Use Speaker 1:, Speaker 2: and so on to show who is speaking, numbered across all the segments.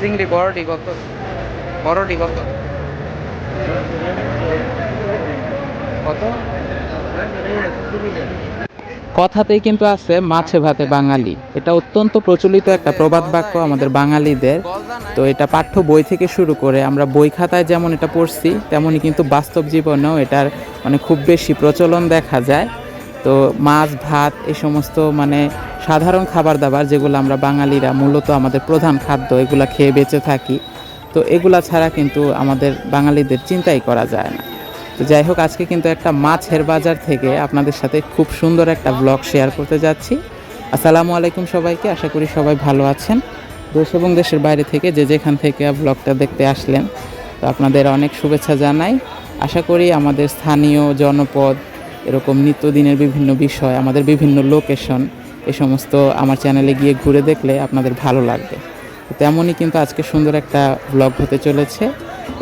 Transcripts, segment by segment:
Speaker 1: চিংড়ি বড়টি কত বড়টি কত কত কথাতেই কিন্তু আছে, মাছে ভাতে বাঙালি। এটা অত্যন্ত প্রচলিত একটা প্রবাদ বাক্য আমাদের বাঙালিদের। তো এটা পাঠ্য বই থেকে শুরু করে আমরা বই খাতায় যেমন এটা পড়ছি, তেমনই কিন্তু বাস্তব জীবনেও এটার মানে খুব বেশি প্রচলন দেখা যায়। তো মাছ, ভাত, এই সমস্ত মানে সাধারণ খাবার দাবার যেগুলো আমরা বাঙালিরা মূলত আমাদের প্রধান খাদ্য, এগুলো খেয়ে বেঁচে থাকি। তো এগুলা ছাড়া কিন্তু আমাদের বাঙালিদের চিন্তাই করা যায় না। তো যাই হোক, আজকে কিন্তু একটা মাছের বাজার থেকে আপনাদের সাথে খুব সুন্দর একটা ব্লগ শেয়ার করতে যাচ্ছি। আসসালামু আলাইকুম সবাইকে, আশা করি সবাই ভালো আছেন। দেশ এবং দেশের বাইরে থেকে যে যেখান থেকে ব্লগটা দেখতে আসলেন, তো আপনাদের অনেক শুভেচ্ছা জানাই। আশা করি আমাদের স্থানীয় জনপদ, এরকম নিত্যদিনের বিভিন্ন বিষয়, আমাদের বিভিন্ন লোকেশন এই সমস্ত আমার চ্যানেলে গিয়ে ঘুরে দেখলে আপনাদের ভালো লাগবে। তেমনই কিন্তু আজকে সুন্দর একটা ব্লগ হতে চলেছে।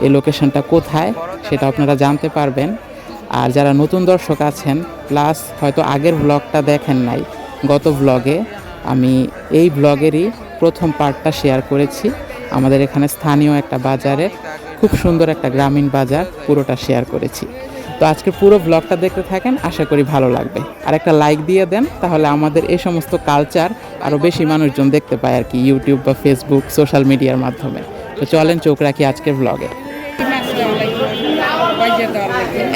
Speaker 1: এই লোকেশনটা কোথায় সেটা আপনারা জানতে পারবেন। আর যারা নতুন দর্শক আছেন প্লাস হয়তো আগের ব্লগটা দেখেন নাই, গত ব্লগে আমি এই ব্লগেরই প্রথম পার্টটা শেয়ার করেছি। আমাদের এখানে স্থানীয় একটা বাজারের খুব সুন্দর একটা গ্রামীণ বাজার, পুরোটা শেয়ার করেছি। তো আজকে পুরো ব্লগটা দেখতে থাকেন, আশা করি ভালো লাগবে। আর একটা লাইক দিয়ে দেন, তাহলে আমাদের এই সমস্ত কালচার আরও বেশি মানুষজন দেখতে পায় আর কি ইউটিউব বা ফেসবুক সোশ্যাল মিডিয়ার মাধ্যমে। তো চলেন চোখ রাখি আজকের ব্লগে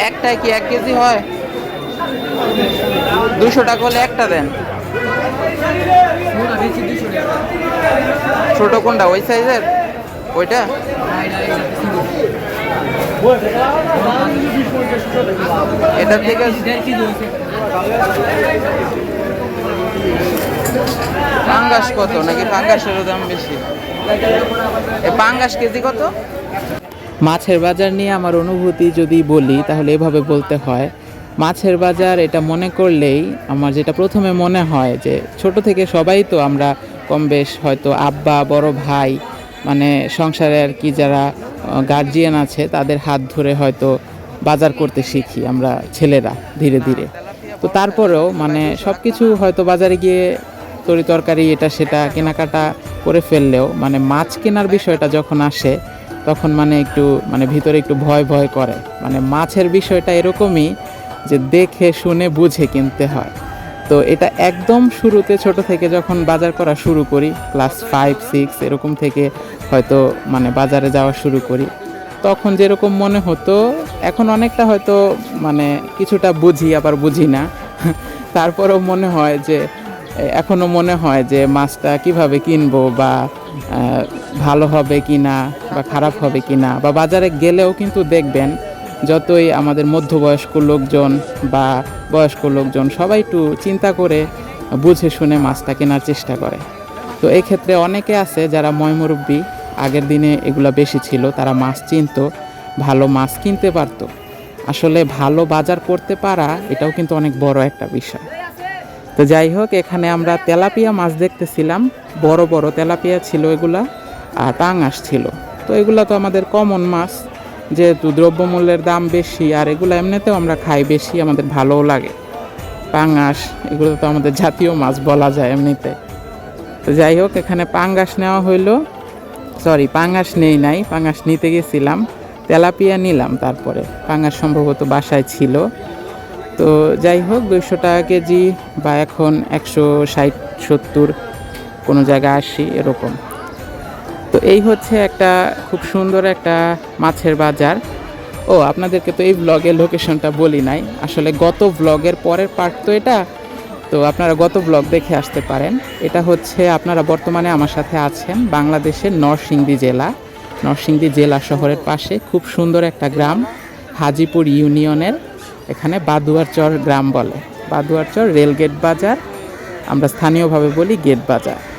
Speaker 1: একটাই কি এক কেজি হয়? দুশো টাকা হলে একটা দেন। ছোট কোনটা, ওই সাইজের ওইটা? থেকে পাঙ্গাস কত? নাকি পাঙ্গাসেরও দাম বেশি? পাঙ্গাস কেজি কত? মাছের বাজার নিয়ে আমার অনুভূতি যদি বলি, তাহলে এভাবে বলতে হয়। মাছের বাজার এটা মনে করলেই আমার যেটা প্রথমে মনে হয় যে ছোট থেকে সবাই তো আমরা কম বেশ হয়তো আব্বা, বড় ভাই মানে সংসারে আর কি যারা গার্জিয়ান আছে, তাদের হাত ধরে হয়তো বাজার করতে শিখি আমরা ছেলেরা ধীরে ধীরে। তো তারপরেও মানে সব কিছু হয়তো বাজারে গিয়ে তরি তরকারি এটা সেটা কেনাকাটা করে ফেললেও মানে মাছ কেনার বিষয়টা যখন আসে, তখন মানে একটু মানে ভিতরে একটু ভয় ভয় করে। মানে মাছের বিষয়টা এরকমই যে দেখে, শুনে, বুঝে কিনতে হয়। তো এটা একদম শুরুতে ছোট থেকে যখন বাজার করা শুরু করি ক্লাস ফাইভ সিক্স এরকম থেকে হয়তো মানে বাজারে যাওয়া শুরু করি। তখন যেরকম মনে হতো, এখন অনেকটা হয়তো মানে কিছুটা বুঝি, আবার বুঝি না। তারপরেও মনে হয় যে এখনও মনে হয় যে মাছটা কীভাবে কিনবো বা ভালো হবে কি না বা খারাপ হবে কি না বা বাজারে গেলেও কিন্তু দেখবেন যতই আমাদের মধ্যবয়স্ক লোকজন বা বয়স্ক লোকজন সবাই একটু চিন্তা করে, বুঝে শুনে মাছটা কেনার চেষ্টা করে। তো এই ক্ষেত্রে অনেকে আছে যারা ময়মুরব্বী আগের দিনে এগুলা বেশি ছিল, তারা মাছ চিনতো, ভালো মাছ কিনতে পারতো। আসলে ভালো বাজার করতে পারা এটাও কিন্তু অনেক বড় একটা বিষয়। তো যাই হোক, এখানে আমরা তেলাপিয়া মাছ দেখতেছিলাম, বড় বড় তেলাপিয়া ছিল এগুলা, আর পাঙাশ ছিল। তো এগুলা তো আমাদের কমন মাছ। যেহেতু দ্রব্যমূল্যের দাম বেশি, আর এগুলো এমনিতেও আমরা খাই বেশি, আমাদের ভালোও লাগে। পাঙাশ এগুলো তো আমাদের জাতীয় মাছ বলা যায় এমনিতে। তো যাই হোক, এখানে পাঙ্গাস নেওয়া হইল। সরি পাঙ্গাস নেই নাই, পাঙ্গাস নিতে গেছিলাম। তেলাপিয়া নিলাম তারপরে। পাঙ্গাস সম্ভবত বাসায় ছিল। তো যাই হোক, দুইশো টাকা কেজি বা এখন একশো ষাট, সত্তর, কোনো জায়গায় আশি, এরকম। তো এই হচ্ছে একটা খুব সুন্দর একটা মাছের বাজার। ও, আপনাদেরকে তো এই ব্লগের লোকেশনটা বলি নাই। আসলে গত ব্লগের পরের পার্ট তো এটা। তো আপনারা গত ব্লগ দেখে আসতে পারেন। এটা হচ্ছে আপনারা বর্তমানে আমার সাথে আছেন বাংলাদেশের নরসিংদী জেলা। নরসিংদী জেলা শহরের পাশে খুব সুন্দর একটা গ্রাম, হাজিপুর ইউনিয়নের, এখানে বাদুয়ারচর গ্রাম বলে। বাদুয়ারচর রেলগেট বাজার। আমরা স্থানীয়ভাবে বলি গেট বাজার।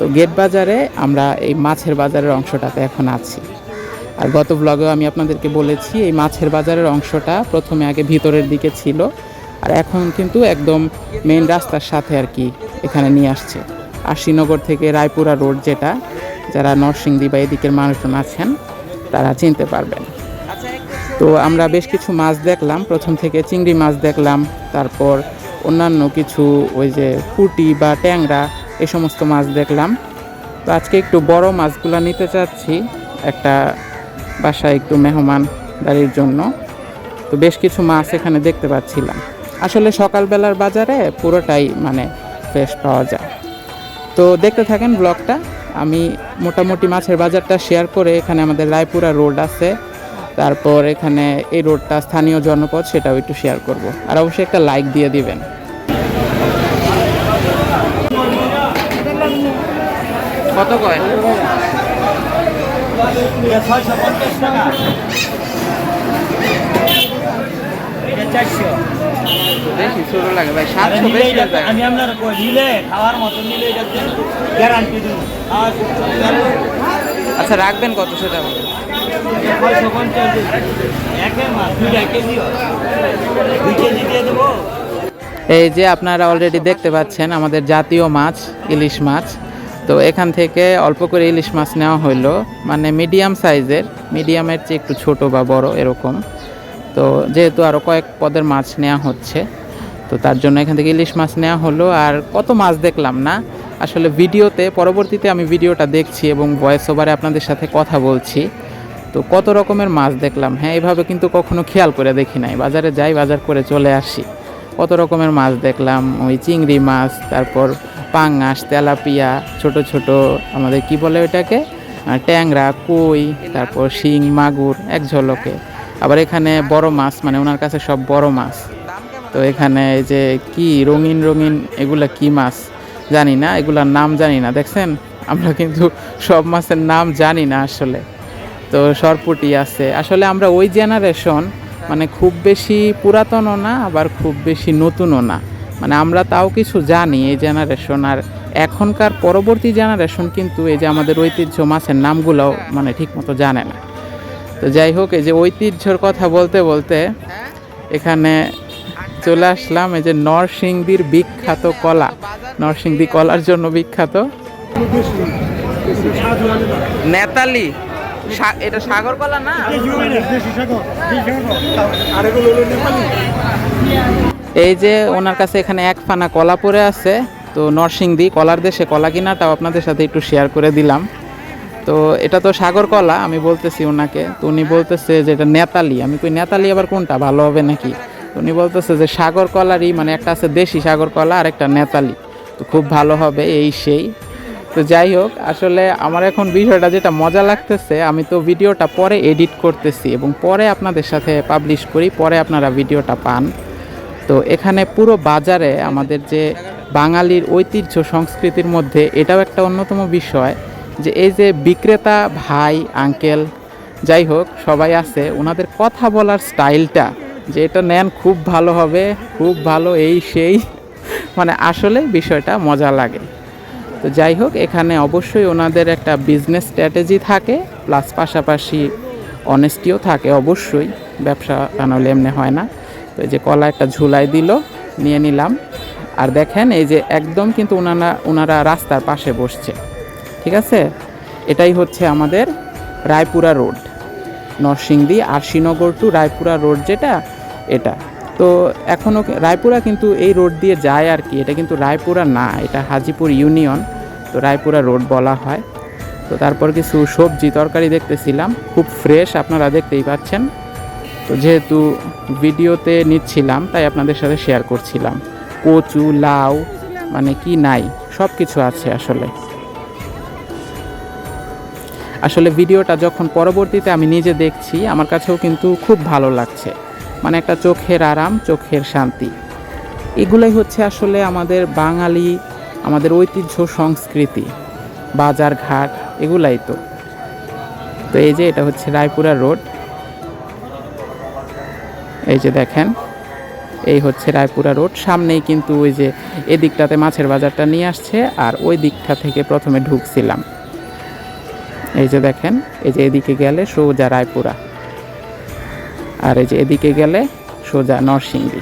Speaker 1: তো গেট বাজারে আমরা এই মাছের বাজারের অংশটাতে এখন আছি। আর গত ব্লগেও আমি আপনাদেরকে বলেছি, এই মাছের বাজারের অংশটা প্রথমে আগে ভিতরের দিকে ছিল, আর এখন কিন্তু একদম মেন রাস্তার সাথে আর কি এখানে নিয়ে আসছে। আর শ্রীনগর থেকে রায়পুরা রোড যেটা, যারা নরসিংদী বা এদিকের মানুষজন আছেন, তারা চিনতে পারবেন। তো আমরা বেশ কিছু মাছ দেখলাম, প্রথম থেকে চিংড়ি মাছ দেখলাম, তারপর অন্যান্য কিছু ওই যে পুটি বা ট্যাংরা এই সমস্ত মাছ দেখলাম। তো আজকে একটু বড় মাছগুলো নিতে চাচ্ছি, একটা বাসায় একটু মেহমান দাঁড়ির জন্য। তো বেশ কিছু মাছ এখানে দেখতে পাচ্ছিলাম। আসলে সকালবেলার বাজারে পুরোটাই মানে ফ্রেশ পাওয়া যায়। তো দেখতে থাকেন ব্লগটা। আমি মোটামুটি মাছের বাজারটা শেয়ার করে এখানে আমাদের রায়পুরা রোড আছে। তারপর এখানে এই রোডটা স্থানীয় জনপদ, সেটাও একটু শেয়ার করব। আর অবশ্যই একটা লাইক দিয়ে দিবেন। কত কয়
Speaker 2: ছয়শো পঞ্চাশ টাকা এটা চারশো।
Speaker 1: বেশি ছোট লাগে ভাই সাতশো বেশি
Speaker 2: এটা-
Speaker 1: যায়।
Speaker 2: আমি আপনার নিলে খাওয়ার মতো নিলে এটা গ্যারান্টি দিন
Speaker 1: আচ্ছা রাখবেন কত সেটা বলুন
Speaker 2: ছয়শো পঞ্চাশ। একের মাছ দুইটা কেজি দুই কেজি দিয়ে দেবো।
Speaker 1: এই যে আপনারা অলরেডি দেখতে পাচ্ছেন আমাদের জাতীয় মাছ ইলিশ মাছ। তো এখান থেকে অল্প করে ইলিশ মাছ নেওয়া হলো মানে মিডিয়াম সাইজের মিডিয়ামের চেয়ে একটু ছোট বা বড় এরকম। তো যেহেতু আরও কয়েক পদের মাছ নেওয়া হচ্ছে, তো তার জন্য এখান থেকে ইলিশ মাছ নেওয়া হলো। আর কত মাছ দেখলাম না, আসলে ভিডিওতে, পরবর্তীতে আমি ভিডিওটা দেখছি এবং ভয়েস ওভারে আপনাদের সাথে কথা বলছি। তো কত রকমের মাছ দেখলাম হ্যাঁ এভাবে কিন্তু কখনো খেয়াল করে দেখি নাই। বাজারে যাই, বাজার করে চলে আসি। কত রকমের মাছ দেখলাম, ওই চিংড়ি মাছ, তারপর পাঙাশ তেলাপিয়া ছোট ছোট আমাদের কি বলে ওইটাকে? আহ, ট্যাংরা কই তারপর শিং মাগুর এক ঝলকে। আবার এখানে বড় মাছ মানে ওনার কাছে সব বড় মাছ। তো এখানে যে কি রঙিন রঙিন এগুলা কি মাছ? জানি না এগুলার নাম জানি না দেখছেন? আমরা কিন্তু সব মাছের নাম জানি না আসলে। তো সরপুটি আছে। আসলে আমরা ওই জেনারেশন মানে খুব বেশি পুরাতনও না আবার খুব বেশি নতুনও না। মানে আমরা তাও কিছু জানি এই জেনারেশন আর এখনকার পরবর্তী জেনারেশন কিন্তু এই যে আমাদের ঐতিহ্য মাছের নামগুলোও মানে ঠিকমতো জানে না। তো যাই হোক, এই যে ঐতিহ্যর কথা বলতে বলতে এখানে চলে আসলাম এই যে নরসিংদীর বিখ্যাত কলা। নরসিংদী কলার জন্য বিখ্যাত। নেতালি। এটা সাগর কলা না? এই যে ওনার কাছে এখানে এক ফানা কলা পড়ে আছে, তো নরসিংদী কলার দেশে কলা কিনাটাও আপনাদের সাথে একটু শেয়ার করে দিলাম। তো এটা তো সাগর কলা, আমি বলতেছি ওনাকে, তো উনি বলতেছে যে এটা নেতালি। আমি কই, নেতালি আবার কোনটা? ভালো হবে নাকি? উনি বলতেছে যে সাগর কলারই মানে একটা আছে দেশি সাগর কলা আর একটা নেতালি। তো খুব ভালো হবে এই সেই। তো যাই হোক, আসলে আমার এখন বিষয়টা যেটা মজা লাগতেছে, আমি তো ভিডিওটা পরে এডিট করতেছি এবং পরে আপনাদের সাথে পাবলিশ করি, পরে আপনারা ভিডিওটা পান। তো এখানে পুরো বাজারে আমাদের যে বাঙালির ঐতিহ্য সংস্কৃতির মধ্যে এটাও একটা অন্যতম বিষয় যে এই যে বিক্রেতা ভাই, আঙ্কেল, যাই হোক, সবাই আছে, ওনাদের কথা বলার স্টাইলটা যে এটা নেন, খুব ভালো হবে, খুব ভালো, এই সেই মানে আসলে বিষয়টা মজা লাগে। তো যাই হোক, এখানে অবশ্যই ওনাদের একটা বিজনেস স্ট্র্যাটেজি থাকে প্লাস পাশাপাশি অনেস্টিও থাকে অবশ্যই, ব্যবসা তা নাহলে এমনি হয় না। এই যে কলা একটা ঝুলাই দিল, নিয়ে নিলাম। আর দেখেন, এই যে একদম কিন্তু ওনারা ওনারা রাস্তার পাশে বসছে। ঠিক আছে? এটাই হচ্ছে আমাদের Raipura road, Narsingdi Arshinagar to Raipura road যেটা, এটা। তো এখনও রায়পুরা কিন্তু এই রোড দিয়ে যায় আর কি, এটা কিন্তু রায়পুরা না, এটা হাজিপুর ইউনিয়ন, তো রায়পুরা রোড বলা হয়। তো তারপর কিছু সবজি তরকারি দেখতেছিলাম, খুব ফ্রেশ আপনারা দেখতেই পাচ্ছেন। তো যেহেতু ভিডিওতে নিচ্ছিলাম, তাই আপনাদের সাথে শেয়ার করছিলাম। কচু, লাউ মানে কি নাই সব কিছু আছে আসলে। আসলে ভিডিওটা যখন পরবর্তীতে আমি নিজে দেখছি, আমার কাছেও কিন্তু খুব ভালো লাগছে। মানে একটা চোখের আরাম, চোখের শান্তি। এগুলোই হচ্ছে আসলে আমাদের বাঙালি, আমাদের ঐতিহ্য সংস্কৃতি। বাজার ঘাট এগুলাই তো। তো এই যে এটা হচ্ছে রায়পুরা রোড। এই যে দেখেন, এই হচ্ছে রায়পুরা রোড। সামনেই কিন্তু ওই যে এদিকটাতে মাছের বাজারটা নিয়ে আসছে আর ওই দিকটা থেকে প্রথমে ঢুকছিলাম। এই যে দেখেন, এই যে এদিকে গেলে সোজা রায়পুরা আর এই যে এদিকে গেলে সোজা নরসিংদী।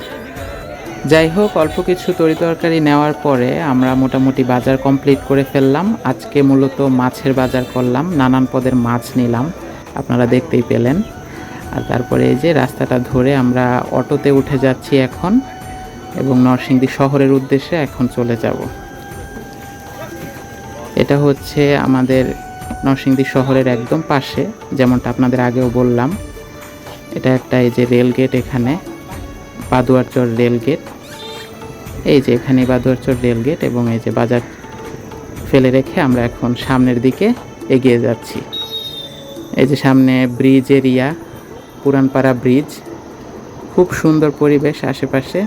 Speaker 1: যাই হোক, অল্প কিছু তরি তরকারি নেওয়ার পরে আমরা মোটামুটি বাজার কমপ্লিট করে ফেললাম। আজকে মূলত মাছের বাজার করলাম, নানান পদের মাছ নিলাম। আপনারা দেখতেই পেলেন। আর তারপরে এই যে রাস্তাটা ধরে আমরা অটোতে উঠে যাচ্ছি এখন এবং নরসিংদী শহরের উদ্দেশ্যে এখন চলে যাব। এটা হচ্ছে আমাদের নরসিংদী শহরের একদম পাশে, যেমনটা আপনাদের আগেও বললাম। এটা একটা এই যে রেল গেট এখানে, বাদুয়ারচর রেল গেট। এই যে এখানে বাদুয়ারচর রেল গেট এবং এই যে বাজার ফেলে রেখে আমরা এখন সামনের দিকে এগিয়ে যাচ্ছি। এই যে সামনে ব্রিজ এরিয়া পুরানপাড়া ব্রিজ। খুব সুন্দর পরিবেশ আশেপাশে।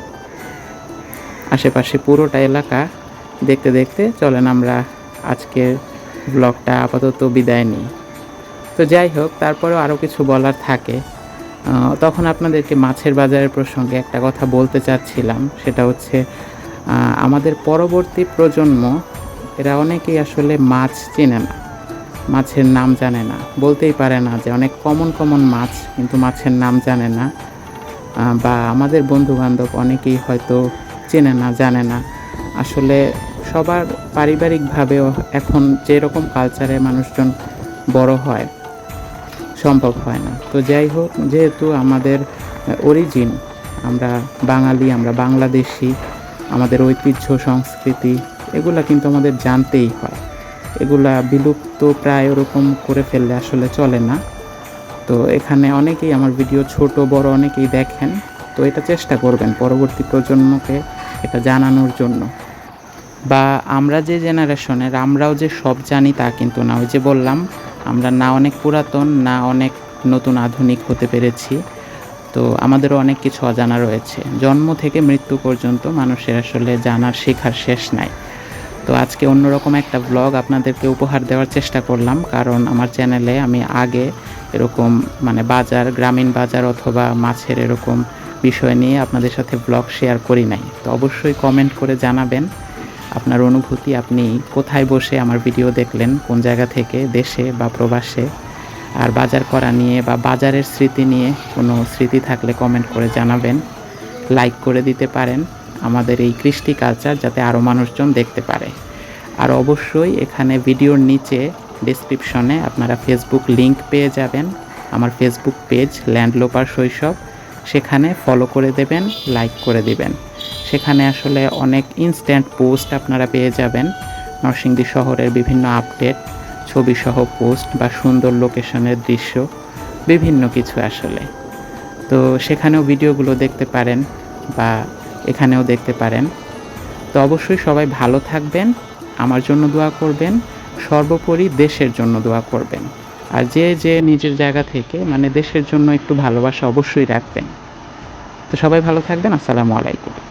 Speaker 1: আশেপাশে পুরোটা এলাকা দেখতে দেখতে চলেন আমরা আজকের ব্লগটা আপাতত বিদায় নিই। তো যাই হোক, তারপরেও আরও কিছু বলার থাকে। তখন আপনাদেরকে মাছের বাজারের প্রসঙ্গে একটা কথা বলতে চাচ্ছিলাম। সেটা হচ্ছে আমাদের পরবর্তী প্রজন্ম, এরা অনেকেই আসলে মাছ চেনে না। মাছের নাম জানে না। বলতেই পারে না যে অনেক কমন কমন মাছ, কিন্তু মাছের নাম জানে না। বা আমাদের বন্ধু বান্ধব অনেকেই হয়তো চেনে না, জানে না। আসলে সবার পারিবারিকভাবেও এখন যেরকম কালচারে মানুষজন বড় হয়, সম্ভব হয় না। তো যাই হোক, যেহেতু আমাদের অরিজিন আমরা বাঙালি, আমরা বাংলাদেশি, আমাদের ঐতিহ্য, সংস্কৃতি, এগুলা কিন্তু আমাদের জানতেই হয়। এগুলা বিলুপ্ত প্রায় ওরকম করে ফেললে আসলে চলে না। তো এখানে অনেকেই আমার ভিডিও ছোট, বড় অনেকেই দেখেন। তো এটা চেষ্টা করবেন পরবর্তী প্রজন্মকে এটা জানানোর জন্য। বা আমরা যে জেনারেশনের, আমরাও যে সব জানি তা কিন্তু না। ওই যে বললাম, আমরা না অনেক পুরাতন, না অনেক নতুন আধুনিক হতে পেরেছি। তো আমাদেরও অনেক কিছু অজানা রয়েছে। জন্ম থেকে মৃত্যু পর্যন্ত মানুষের আসলে জানার শেখার শেষ নাই। তো আজকে অন্যরকম একটা ব্লগ আপনাদেরকে উপহার দেওয়ার চেষ্টা করলাম। কারণ আমার চ্যানেলে আমি আগে এরকম মানে বাজার, গ্রামীণ বাজার অথবা মাছের এরকম বিষয় নিয়ে আপনাদের সাথে ব্লগ শেয়ার করি নাই। তো অবশ্যই কমেন্ট করে জানাবেন আপনার অনুভূতি, আপনি কোথায় বসে আমার ভিডিও দেখলেন, কোন জায়গা থেকে, দেশে বা প্রবাসে, আর বাজার করা নিয়ে বা বাজারের স্মৃতি নিয়ে কোনো স্মৃতি থাকলে কমেন্ট করে জানাবেন। লাইক করে দিতে পারেন। আমাদের এই কৃষ্টি কালচার যাতে আরও মানুষজন দেখতে পারে। আর অবশ্যই এখানে ভিডিওর নিচে ডিসক্রিপশনে আপনারা ফেসবুক লিংক পেয়ে যাবেন। আমার ফেসবুক পেজ ল্যান্ডলোপার শৈশব সেখানে ফলো করে দেবেন লাইক করে দিবেন। সেখানে আসলে অনেক ইনস্ট্যান্ট পোস্ট আপনারা পেয়ে যাবেন। নরসিংদী শহরের বিভিন্ন আপডেট ছবি সহ পোস্ট বা সুন্দর লোকেশনের দৃশ্য, বিভিন্ন কিছু আসলে। তো সেখানেও ভিডিওগুলো দেখতে পারেন বা এখানেও দেখতে পারেন। তো অবশ্যই সবাই ভালো থাকবেন, আমার জন্য দোয়া করবেন, সর্বোপরি দেশের জন্য দোয়া করবেন। আর যে যে নিজের জায়গা থেকে মানে দেশের জন্য একটু ভালোবাসা অবশ্যই রাখবেন। তো সবাই ভালো থাকবেন, আসসালামু আলাইকুম।